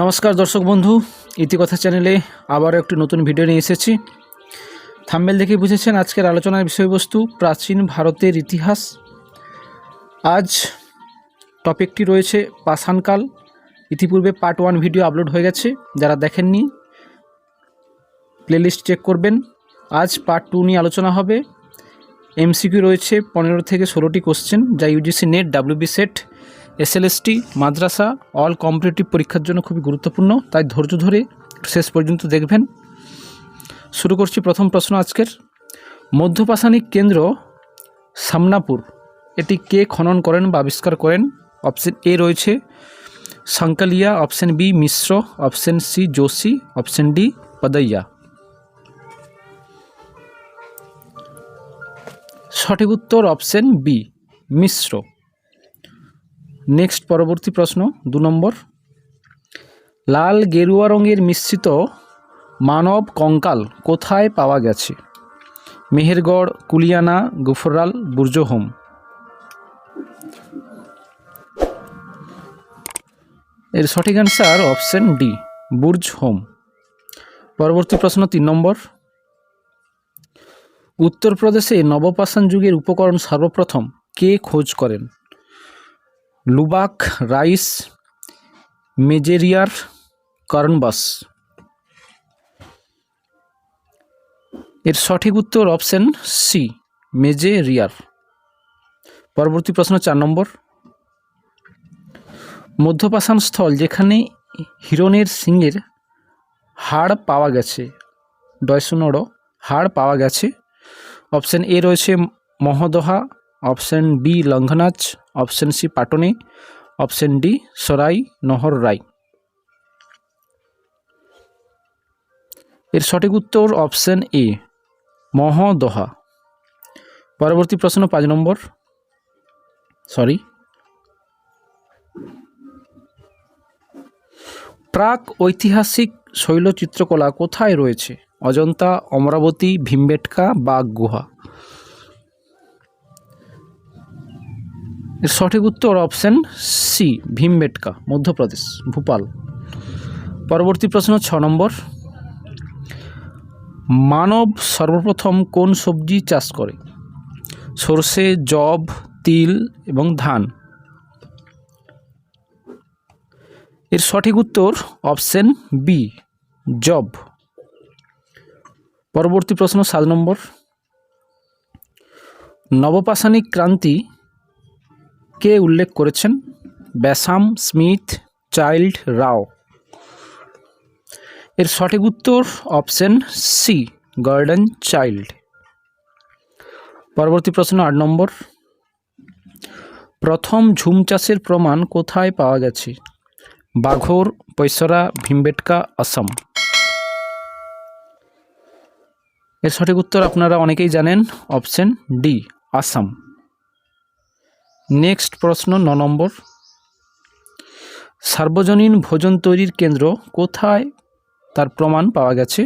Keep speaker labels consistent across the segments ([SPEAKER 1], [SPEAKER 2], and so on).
[SPEAKER 1] নমস্কার দর্শক বন্ধু, ইতিকথা চ্যানেলে আবার একটি নতুন ভিডিও নিয়ে এসেছি। থাম্বেল দেখে বুঝেছেন আজকের আলোচনার বিষয়বস্তু, প্রাচীন ভারতের ইতিহাস। আজ টপিকটি রয়েছে পাষাণকাল। ইতিপূর্বে পার্ট ওয়ান ভিডিও আপলোড হয়ে গেছে, যারা দেখেননি, প্লেলিস্ট চেক করবেন। আজ পার্ট টু নিয়ে আলোচনা হবে। এমসিকিউ রয়েছে পনেরো থেকে ষোলোটি কোশ্চেন, যা UGC NET WB SET SLST, মাদ্রাসা অল কম্পিটিটিভ পরীক্ষার জন্য খুবই গুরুত্বপূর্ণ। তাই ধৈর্য ধরে শেষ পর্যন্ত দেখবেন। শুরু করছি প্রথম প্রশ্ন আজকের। মধ্যপাষাণিক কেন্দ্র সামনাপুর। এটি কে খনন করেন বা আবিষ্কার করেন? অপশন এ রয়েছে Sankalia, option B Mishra, option C Joshi option D Padaiya সঠিক উত্তর অপশন বি, মিশ্র। নেক্সট পরবর্তী প্রশ্ন, দু নম্বর। লাল গেরুয়া রঙের মিশ্রিত মানব কঙ্কাল কোথায় পাওয়া গেছে? মেহেরগড়, কুলিয়ানা, গুফরাল, বুর্জহোম। এর সঠিক answer option D Burzahom পরবর্তী প্রশ্ন, তিন নম্বর। উত্তরপ্রদেশে নবপাষাণ যুগের উপকরণ সর্বপ্রথম কে খোঁজ করেন? লুবাক, রাইস, মেজেরিয়ার কারণবাস এর সঠিক উত্তর অপশন সি, মেজেরিয়ার। পরবর্তী প্রশ্ন চার নম্বর। মধ্যপাষাণ স্থল যেখানে হিরণের সিংহের হাড় পাওয়া গেছে ডয়সুনড় হাড় পাওয়া গেছে। অপশন এ রয়েছে Mahadaha option B Langhnaj option C Patne, option D Sarai, Nahar Rai এর সঠিক উত্তর অপশন এ, মহদহা। পরবর্তী প্রশ্ন পাঁচ নম্বর। সরি। প্রাক ঐতিহাসিক শৈল চিত্রকলা কোথায় রয়েছে? অজন্তা, অমরাবতী, ভীমবেটকা বাঘ গুহা। এর সঠিক উত্তর অপশন সি ভীমবেটকা, মধ্যপ্রদেশ, ভূপাল। পরবর্তী প্রশ্ন ছ নম্বর। মানব সর্বপ্রথম কোন সবজি চাষ করে? সর্ষে জব তিল এবং ধান। এর সঠিক উত্তর অপশন বি জব পরবর্তী প্রশ্ন সাত নম্বর। নবপাষাণিক ক্রান্তি কে উল্লেখ করেছেন? Basham, Smith, Childe, Rao. এর সঠিক উত্তর অপশন সি, গার্ডেন চাইল্ড। পরবর্তী প্রশ্ন আট নম্বর। প্রথম ঝুম চাষের প্রমাণ কোথায় পাওয়া গেছে? বাঘোর পৈসরা ভীমবেটকা আসাম এর সঠিক উত্তর আপনারা অনেকেই জানেন, অপশন ডি, আসাম। নেক্সট প্রশ্ন ন নম্বর। সার্বজনীন ভোজন তৈরির কেন্দ্র কোথায়? তার প্রমাণ পাওয়া গেছে।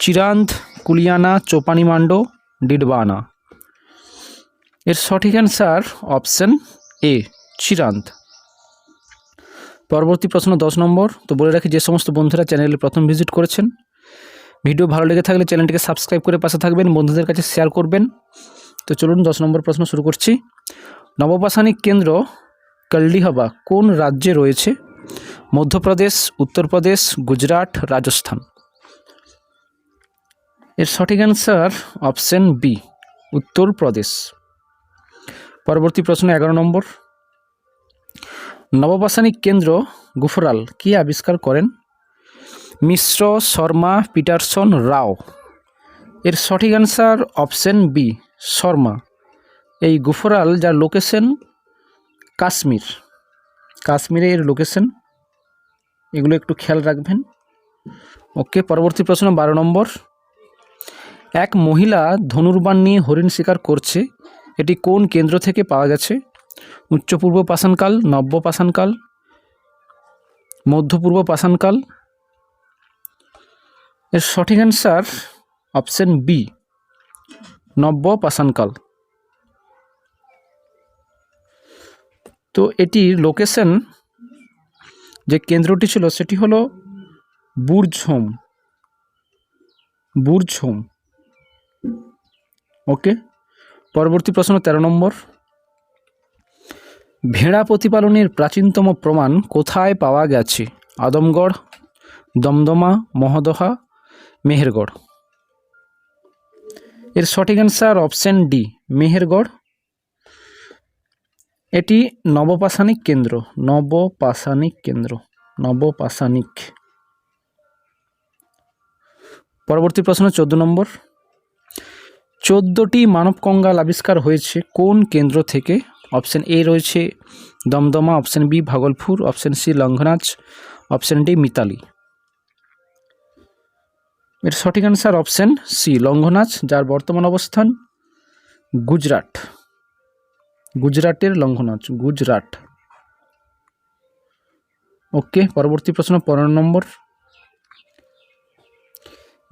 [SPEAKER 1] চিরান্ত কুলিয়ানা, চোপানিমান্ড, ডিডবানা। এর সঠিক অ্যান্সার অপশন এ চিরান্ত পরবর্তী প্রশ্ন দশ নম্বর। তো বলে রাখি, যে সমস্ত বন্ধুরা চ্যানেলে প্রথম ভিজিট করেছেন, ভিডিও ভালো লেগে থাকলে চ্যানেলটিকে সাবস্ক্রাইব করে পাশে থাকবেন, বন্ধুদের কাছে শেয়ার করবেন। তো চলুন দশ নম্বর প্রশ্ন শুরু করছি। নবপাষাণিক কেন্দ্র কল্ডিহবা কোন রাজ্যে রয়েছে? মধ্যপ্রদেশ, উত্তরপ্রদেশ, গুজরাট, রাজস্থান। এর সঠিক অ্যান্সার অপশন বি, উত্তরপ্রদেশ। পরবর্তী প্রশ্ন এগারো নম্বর। নবপাষাণিক কেন্দ্র গুফরাল কি আবিষ্কার করেন? মিশ্র, শর্মা, পিটারসন, রাও। এর সঠিক অ্যান্সার অপশন বি, শর্মা। এই গুফরাল যার লোকেশন কাশ্মীর। কাশ্মীরে এর লোকেশন এগুলো একটু খেয়াল রাখবেন। ওকে, পরবর্তী প্রশ্ন বারো নম্বর। এক মহিলা ধনুর্বাণ নিয়ে হরিণ শিকার করছে। এটি কোন কেন্দ্র থেকে পাওয়া গেছে? উচ্চ পূর্ব পাষাণকাল, নব্য পাষাণকাল মধ্যপূর্ব পাষাণকাল? এর সঠিক অ্যান্সার অপশন বি নব্য পাষাণকাল। তো এটির লোকেশন যে কেন্দ্রটি ছিল সেটি হলো বুর্জহোম বুর্জহোম ওকে পরবর্তী প্রশ্ন তেরো নম্বর। ভেড়া প্রতিপালনের প্রাচীনতম প্রমাণ কোথায় পাওয়া গেছে? আদমগড়, দমদমা, মহদহা, মেহেরগড়। এর সঠিক অ্যান্সার অপশন ডি মেহেরগড়। এটি নবপাষাণিক কেন্দ্র নবপাষাণিক কেন্দ্র নবপাষাণিক পরবর্তী প্রশ্ন, চোদ্দ নম্বর। চোদ্দোটি মানব কঙ্গাল আবিষ্কার হয়েছে কোন কেন্দ্র থেকে? অপশন এ রয়েছে Damdama, option B Bhagalpur, option C Langhnaj option D Mitali. এর সঠিক অ্যান্সার অপশন সি লঙ্ঘনাচ যার বর্তমান অবস্থান গুজরাট। গুজরাটের লঙ্ঘনাচ গুজরাট। ওকে, পরবর্তী প্রশ্ন, পনেরো নম্বর।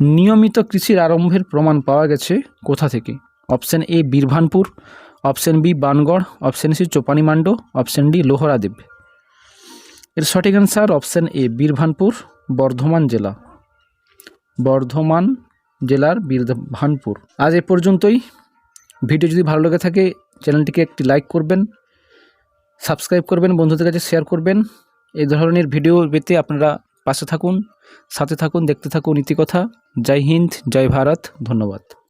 [SPEAKER 1] নিয়মিত কৃষির আরম্ভের প্রমাণ পাওয়া গেছে কোথা থেকে? Option A, Birbhanpur, option B, Bangarh, option C Chopani Mando option D, Lahuradewa. এর সঠিক answer option A, Birbhanpur, Bardhaman জেলা। বর্ধমান জেলার বীরভানপুর। আজ এ পর্যন্তই। ভিডিও যদি ভালো লেগে থাকে চ্যানেলটিকে একটি লাইক করবেন, সাবস্ক্রাইব করবেন, বন্ধুদের কাছে শেয়ার করবেন। এই ধরনের ভিডিও পেতে আপনারা পাশে থাকুন, সাথে থাকুন, দেখতে থাকুন নীতিকথা জয় হিন্দ, জয় ভারত, ধন্যবাদ।